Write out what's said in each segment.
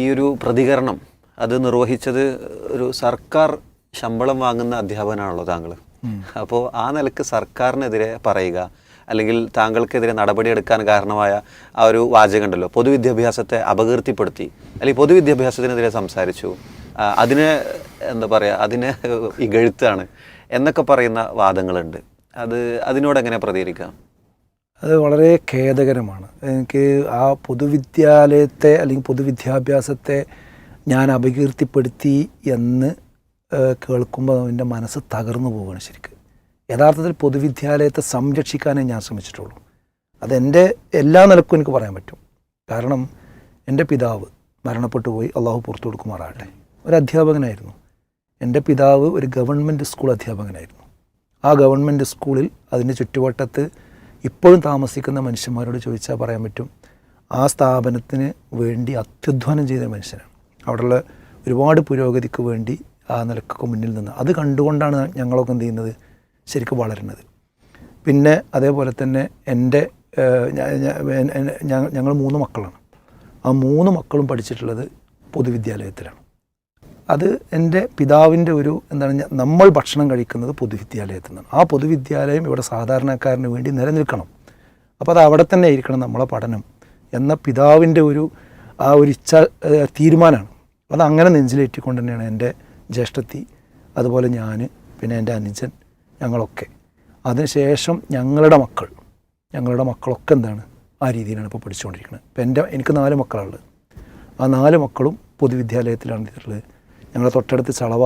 ഈ ഒരു പ്രതികരണം അത് നിർവഹിച്ചത് ഒരു സർക്കാർ ശമ്പളം വാങ്ങുന്ന അധ്യാപകനാണല്ലോ താങ്കൾ അപ്പോൾ ആ നിലയ്ക്ക് സർക്കാരിനെതിരെ പറയുക അല്ലെങ്കിൽ താങ്കൾക്കെതിരെ നടപടിയെടുക്കാൻ കാരണമായ ആ ഒരു വാചകമുണ്ടല്ലോ പൊതുവിദ്യാഭ്യാസത്തെ അപകീർത്തിപ്പെടുത്തി അല്ലെങ്കിൽ പൊതുവിദ്യാഭ്യാസത്തിനെതിരെ സംസാരിച്ചു. അതിന് എന്താ പറയുക അതിനെ ഇകഴ്ത്താണ് എന്നൊക്കെ പറയുന്ന വാദങ്ങളുണ്ട്. അത് അതിനോട് എങ്ങനെ പ്രതികരിക്കാം? അത് വളരെ ഖേദകരമാണ്. എനിക്ക് ആ പൊതുവിദ്യാലയത്തെ അല്ലെങ്കിൽ പൊതുവിദ്യാഭ്യാസത്തെ ഞാൻ അപകീർത്തിപ്പെടുത്തി എന്ന് കേൾക്കുമ്പോൾ എന്റെ മനസ്സ് തകർന്നു പോവുകയാണ് ശരിക്ക്. യഥാർത്ഥത്തിൽ പൊതുവിദ്യാലയത്തെ സംരക്ഷിക്കാനേ ഞാൻ ശ്രമിച്ചിട്ടുള്ളൂ. അതെന്റെ എല്ലാ നിലക്കും എനിക്ക് പറയാൻ പറ്റും. കാരണം എന്റെ പിതാവ് മരണപ്പെട്ടു പോയി. അള്ളാഹു പുറത്തു കൊടുക്കുമാറാകട്ടെ. ഒരു അധ്യാപകനായിരുന്നു. എന്റെ പിതാവ് ഒരു ഗവൺമെന്റ് സ്കൂൾ അധ്യാപകനായിരുന്നു. ആ ഗവൺമെന്റ് സ്കൂളിൽ അതിന്റെ ചുറ്റുവട്ടത്ത് ഇപ്പോഴും താമസിക്കുന്ന മനുഷ്യന്മാരോട് ചോദിച്ചാൽ പറയാൻ പറ്റും ആ സ്ഥാപനത്തിന് വേണ്ടി അത്യുധ്വാനം ചെയ്ത മനുഷ്യനാണ്. അവിടെയുള്ള ഒരുപാട് പുരോഗതിക്ക് വേണ്ടി ആ നിലക്കൊക്കെ മുന്നിൽ നിന്ന്. അത് കണ്ടുകൊണ്ടാണ് ഞങ്ങളൊക്കെ എന്ത് ചെയ്യുന്നത്? ശരിക്കും വളരുന്നത്. പിന്നെ അതേപോലെ തന്നെ എന്റെ ഞങ്ങൾ മൂന്ന് മക്കളാണ്. ആ മൂന്ന് മക്കളും പഠിച്ചിട്ടുള്ളത് പൊതുവിദ്യാലയത്തിലാണ്. അത് എന്റെ പിതാവിന്റെ ഒരു എന്താണ് നമ്മൾ ഭക്ഷണം കഴിക്കുന്നത് പൊതുവിദ്യാലയത്തിൽ നിന്നാണ് ആ പൊതുവിദ്യാലയം ഇവിടെ സാധാരണക്കാരന് വേണ്ടി നിലനിൽക്കണം. അപ്പോൾ അത് അവിടെ തന്നെ ആയിരിക്കണം നമ്മളെ പഠനം എന്ന പിതാവിന്റെ ഒരു ആ ഒരു ഇച്ഛ തീരുമാനമാണ് അത് അങ്ങനെ നെഞ്ചിലേറ്റിക്കൊണ്ട് തന്നെയാണ് എന്റെ ജ്യേഷ്ഠത്തി അതുപോലെ ഞാൻ പിന്നെ എന്റെ അനുജൻ ഞങ്ങളൊക്കെ. അതിനുശേഷം ഞങ്ങളുടെ മക്കൾ ഞങ്ങളുടെ മക്കളൊക്കെ എന്താണ് ആ രീതിയിലാണ് ഇപ്പോൾ പഠിച്ചുകൊണ്ടിരിക്കുന്നത് ഇപ്പം എന്റെ എനിക്ക് നാല് മക്കളുള്ളത് ആ നാല് മക്കളും പൊതുവിദ്യാലയത്തിലാണ് ചെയ്തിട്ടുള്ളത് ഞങ്ങളുടെ തൊട്ടടുത്ത് Chalava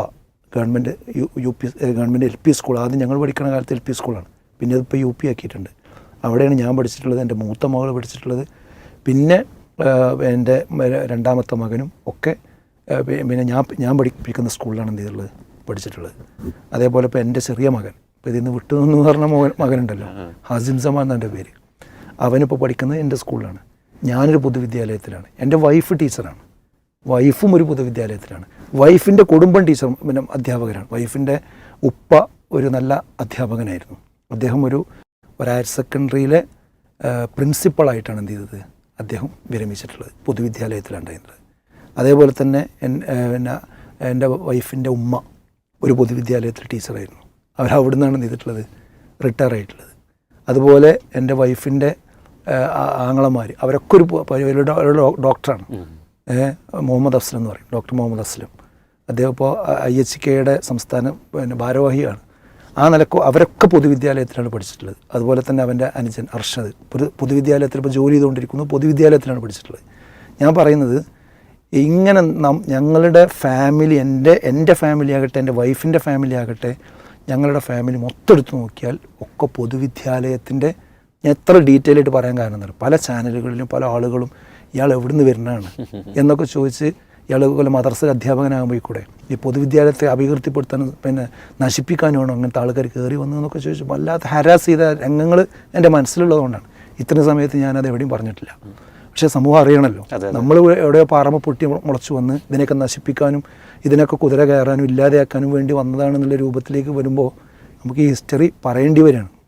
government U U P government L P school. ആദ്യം ഞങ്ങൾ പഠിക്കുന്ന കാലത്ത് എൽ പി സ്കൂളാണ്. പിന്നെ അതിപ്പോൾ യു പി ആക്കിയിട്ടുണ്ട്. അവിടെയാണ് ഞാൻ പഠിച്ചിട്ടുള്ളത് എന്റെ മൂത്ത മകൾ പഠിച്ചിട്ടുള്ളത്. പിന്നെ എന്റെ രണ്ടാമത്തെ മകനും ഒക്കെ പിന്നെ ഞാൻ ഞാൻ പഠിപ്പിക്കുന്ന സ്കൂളിലാണ് എന്ത് ചെയ്തിട്ടുള്ളത്? പഠിച്ചിട്ടുള്ളത്. അതേപോലെ ഇപ്പോൾ എന്റെ ചെറിയ മകൻ ഇപ്പോൾ ഇതിൽ നിന്ന് വിട്ടു എന്ന് പറഞ്ഞ മകൻ മകനുണ്ടല്ലോ. ഹാസിം സമാൻ എന്നാണ് എന്റെ പേര്. അവനിപ്പോൾ പഠിക്കുന്നത് എന്റെ സ്കൂളിലാണ്. ഞാനൊരു പൊതുവിദ്യാലയത്തിലാണ്. എന്റെ വൈഫ് ടീച്ചറാണ് വൈഫും ഒരു പൊതുവിദ്യാലയത്തിലാണ്. വൈഫിന്റെ കുടുംബം ടീച്ചർ പിന്നെ അധ്യാപകരാണ്. വൈഫിന്റെ ഉപ്പ ഒരു നല്ല അധ്യാപകനായിരുന്നു. അദ്ദേഹം ഒരു ഒരു ഹയർ സെക്കൻഡറിയിലെ പ്രിൻസിപ്പളായിട്ടാണ് എന്ത് ചെയ്തത്? അദ്ദേഹം വിരമിച്ചിട്ടുള്ളത് പൊതുവിദ്യാലയത്തിലാണ് ഉണ്ടായിരുന്നത് അതേപോലെ തന്നെ പിന്നെ എന്റെ വൈഫിന്റെ ഉമ്മ ഒരു പൊതുവിദ്യാലയത്തിൽ ടീച്ചറായിരുന്നു. അവർ അവിടെ നിന്നാണ് എന്ത് ചെയ്തിട്ടുള്ളത്? റിട്ടയർ ആയിട്ടുള്ളത്. അതുപോലെ എന്റെ വൈഫിന്റെ ആങ്ങളമാർ അവരൊക്കെ ഒരു ഡോക്ടറാണ്. മുഹമ്മദ് അസ്ലം എന്ന് പറയും ഡോക്ടർ മുഹമ്മദ് അസ്ലം. അദ്ദേഹം ഇപ്പോൾ ഐ എച്ച് കെയുടെ സംസ്ഥാന പിന്നെ ഭാരവാഹിയാണ്. ആ നിലയ്ക്ക് അവരൊക്കെ പൊതുവിദ്യാലയത്തിലാണ് പഠിച്ചിട്ടുള്ളത്. അതുപോലെ തന്നെ അവന്റെ അനുജൻ അർഷദ് പൊതു പൊതുവിദ്യാലയത്തിൽ ഇപ്പോൾ ജോലി ചെയ്തുകൊണ്ടിരിക്കുന്നു പൊതുവിദ്യാലയത്തിലാണ് പഠിച്ചിട്ടുള്ളത്. ഞാൻ പറയുന്നത് ഇങ്ങനെ നം ഞങ്ങളുടെ ഫാമിലി എന്റെ എന്റെ ഫാമിലി ആകട്ടെ എന്റെ വൈഫിന്റെ ഫാമിലി ആകട്ടെ ഞങ്ങളുടെ ഫാമിലി മൊത്തം എടുത്ത് നോക്കിയാൽ ഒക്കെ പൊതുവിദ്യാലയത്തിന്റെ ഞാൻ എത്ര ഡീറ്റെയിൽ ആയിട്ട് പറയാൻ കാരണം? പല ചാനലുകളിലും പല ആളുകളും ഇയാൾ എവിടുന്ന് വരുന്നതാണ് എന്നൊക്കെ ചോദിച്ച് ഇയാൾ പോലെ മദർസ അധ്യാപകനാകുമ്പോൾ കൂടെ ഈ പൊതുവിദ്യാലയത്തെ അപകീർത്തിപ്പെടുത്താനും പിന്നെ നശിപ്പിക്കാനുമാണോ അങ്ങനത്തെ ആൾക്കാർ കയറി വന്നു എന്നൊക്കെ ചോദിച്ചു വല്ലാത്ത ഹരാസ് ചെയ്ത രംഗങ്ങൾ എന്റെ മനസ്സിലുള്ളതുകൊണ്ടാണ്. ഇത്രയും സമയത്ത് ഞാനത് എവിടെയും പറഞ്ഞിട്ടില്ല. പക്ഷേ സമൂഹം അറിയണമല്ലോ നമ്മൾ എവിടെയോ പാറമ പൊട്ടി മുളച്ചു വന്ന് ഇതിനെയൊക്കെ നശിപ്പിക്കാനും ഇതിനൊക്കെ കുതിര കയറാനും ഇല്ലാതെയാക്കാനും വേണ്ടി വന്നതാണെന്നുള്ള രൂപത്തിലേക്ക് വരുമ്പോൾ നമുക്ക് ഈ ഹിസ്റ്ററി പറയേണ്ടി വരികയാണ്.